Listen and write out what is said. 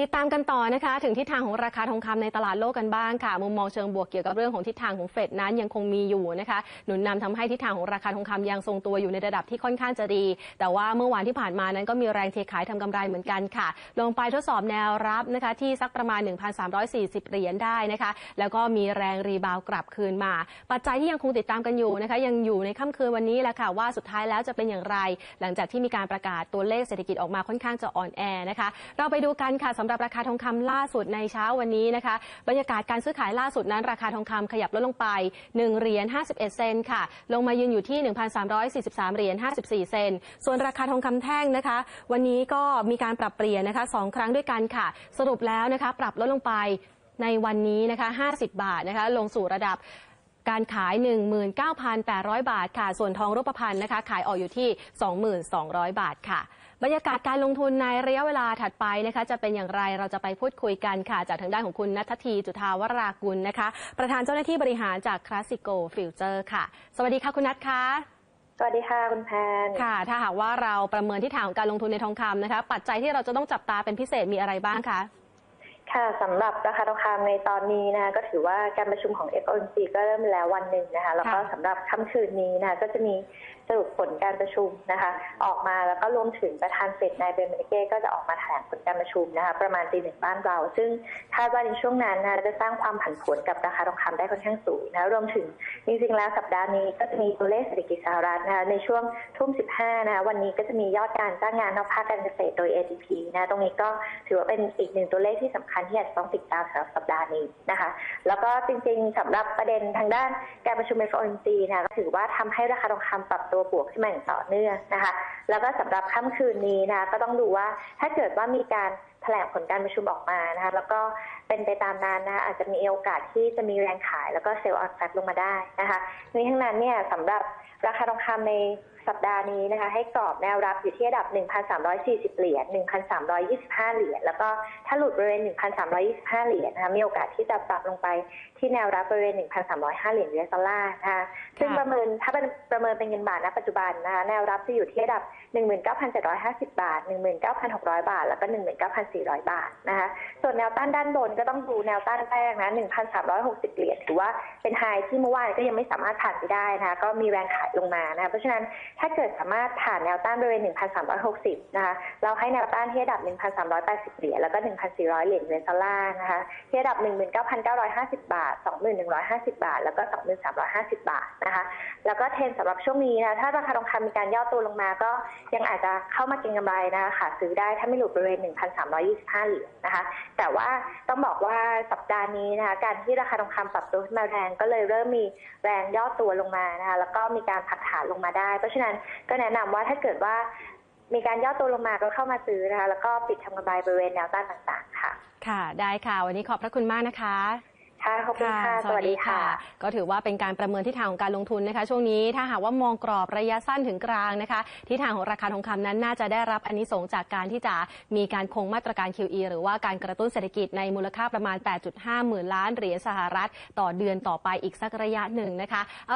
ติดตามกันต่อนะคะ ถึงทิศทางของราคาทองคำในตลาดโลกกันบ้างค่ะ มุมมองเชิงบวกเกี่ยวกับเรื่องของทิศทางของเฟดนั้นยังคงมีอยู่นะคะหนุนนำทำให้ทิศทางของราคาทองคำยังทรงตัวอยู่ในระดับที่ค่อนข้างจะดี แต่ว่าเมื่อวานที่ผ่านมานั้นก็มีแรงเทขายทำกำไรเหมือนกันค่ะ ลงไปทดสอบแนวรับนะคะที่สักประมาณ 1,340 เหรียญได้นะคะแล้วก็มีแรงรีบาวกลับคืนมา ปัจจัยที่ยังคงติดตามกันอยู่นะคะยังอยู่ในค่ำคืนวันนี้แหละค่ะว่าสุดท้ายแล้วจะเป็นอย่างไร หลังจากที่มีการประกาศตัวเลขเศรษฐกิจออกมาค่อนข้างจะอ่อนแอนะคะเราไปดูกันค่ะำหรับราคาทองคำล่าสุดในเช้าวันนี้นะคะ บรรยากาศการซื้อขายล่าสุดนั้น ราคาทองคำขยับลดลงไป1เหรียญ51 เซนค่ะ ลงมายืนอยู่ที่ 1,343เหรียญ54 เซนส่วนราคาทองคำแท่งนะคะ วันนี้ก็มีการปรับเปลี่ยนนะคะสองครั้งด้วยกันค่ะ สรุปแล้วนะคะ ปรับลดลงไปในวันนี้นะคะ 50 บาทนะคะ ลงสู่ระดับ การขาย 19,800 บาทค่ะ ส่วนทองรูปพรรณนะคะ ขายออกอยู่ที่ 22,000 บาทค่ะ บรรยากาศการลงทุนในระยะเวลาถัดไปนะคะ จะเป็นอย่างไรเราจะไปพูดคุยกันค่ะ จากทางด้านของคุณนัททีจุธาวรากุลนะคะ ประธานเจ้าหน้าที่บริหารจากคลาสสิโกฟิวเจอร์ค่ะ สวัสดีค่ะคุณนัทคะสวัสดีค่ะ คุณแพนค่ะ ถ้าหากว่าเราประเมินทิศทางของการลงทุนในทองคำนะคะ ปัจจัยที่เราจะต้องจับตาเป็นพิเศษมีอะไรบ้างคะ ค่ะสำหรับราคาทองคำในตอนนี้นะคะก็ถือว่าการประชุมของ FOMC ก็เริ่มแล้ววันหนึ่งนะคะแล้วก็ค่ะสำหรับค่ำคืนนี้นะคะก็จะมีสรุปผลการประชุมนะคะออกมาแล้วก็รวมถึงประธานเฟดนายเบรนเมเก้ก็จะออกมาแถลงผลการประชุมนะคะประมาณตีหนึ่งบ้านเรา ซึ่งคาดว่าในช่วงนั้นนะคะจะสร้างความผันผวนกับราคาทองคำได้ค่อนข้างสูงนะคะรวมถึงจริงๆแล้วสัปดาห์นี้ก็จะมีตัวเลขเศรษฐกิจสหรัฐนะคะในช่วงทุ่ม15นะคะวันนี้ก็จะมียอดการจ้างงานนอกภาคการเกษตรโดย ADP นะคะตรงนี้ก็ถือว่าเป็นอีกหนึ่งตัวเลขที่สำคัญที่อาจจะต้องติดตามสำหรับสัปดาห์นี้นะคะ แล้วก็จริงๆสำหรับประเด็นทางด้านการประชุม FOMC นะคะก็ถือว่าทำให้ราคาทองคำปรับตัวบวกขึ้นมาอย่างต่อเนื่องนะคะ แล้วก็สำหรับค่ำคืนนี้นะคะก็ต้องดูว่าถ้าเกิดว่ามีการ ถลงผลการประชุมออกมานะคะแล้วก็เป็นไปตามนั้นนะคะอาจจะมีโอกาสที่จะมีแรงขายแล้วก็เซลล์ออนแฟกลงมาได้นะคะในทั้งนั้นเนี่ยสำหรับราคาทองคำในสัปดาห์นี้นะคะให้กรอบแนวรับอยู่ที่ระดับ 1,340 เหรียญ 1,325 เหรียญ แล้วก็ถ้าหลุดบริเวณ 1,325 เหรียญนะคะมีโอกาสที่จะปรับลงไปที่แนวรับบริเวณ 1,305 เหรียญ US ดอลลาร์นะคะซึ่งประเมินถ้าเป็นประเมินเป็นเงินบาทณปัจจุบันนะคะแนวรับจะอยู่ที่ระดับ 19,750 บาท 19,600 บาท แล้วก็ 19,400บาทนะคะส่วนแนวต้านด้านบนก็ต้องดูแนวต้านแรกนะ 1,360 เหรียญถือว่าเป็นไฮที่เมื่อวานก็ยังไม่สามารถผ่านไปได้นะคะก็มีแรงขายลงมานะคะเพราะฉะนั้นถ้าเกิดสามารถผ่านแนวต้านบริเวณ 1,360 นะคะเราให้แนวต้านที่ระดับ 1,380 เหรียญแล้วก็ 1,400 เหรียญเวสดอลลานะคะที่ระดับ 19,950 บาท 2,150 บาท แล้วก็ 2350 บาทนะคะแล้วก็เทรนสำหรับช่วงนี้นะถ้าราคาทองคำมีการย่อตัวลงมาก็ยังอาจจะเข้ามาเก็งกำไรนะคะค่ะซื้อได้ถ้าไม่หลุดบริเวณ125 เหรียญนะคะ แต่ว่าต้องบอกว่าสัปดาห์นี้นะคะ การที่ราคาทองคำปรับตัวขึ้นมาแรงก็เลยเริ่มมีแรงย่อตัวลงมานะคะ แล้วก็มีการพักฐานลงมาได้ เพราะฉะนั้นก็แนะนำว่าถ้าเกิดว่ามีการย่อตัวลงมาก็เข้ามาซื้อนะคะ แล้วก็ปิดทำกำไรบริเวณแนวต้านต่างๆ ค่ะ ค่ะ ได้ค่ะ วันนี้ขอบพระคุณมากนะคะ ค่ะขอบคุณค่ะสวัสดีค่ะ ก็ถือว่าเป็นการประเมินทิศทางของการลงทุนนะคะ ช่วงนี้ถ้าหากว่ามองกรอบระยะสั้นถึงกลางนะคะทิศทางของราคาทองคำนั้นน่าจะได้รับอันนี้สงส์จากการที่จะมีการคงมาตรการ QE หรือว่าการกระตุ้นเศรษฐกิจในมูลค่าประมาณ 8.5 หมื่นล้านเหรียญสหรัฐ ต่อเดือนต่อไปอีกสักระยะหนึ่งนะคะเอา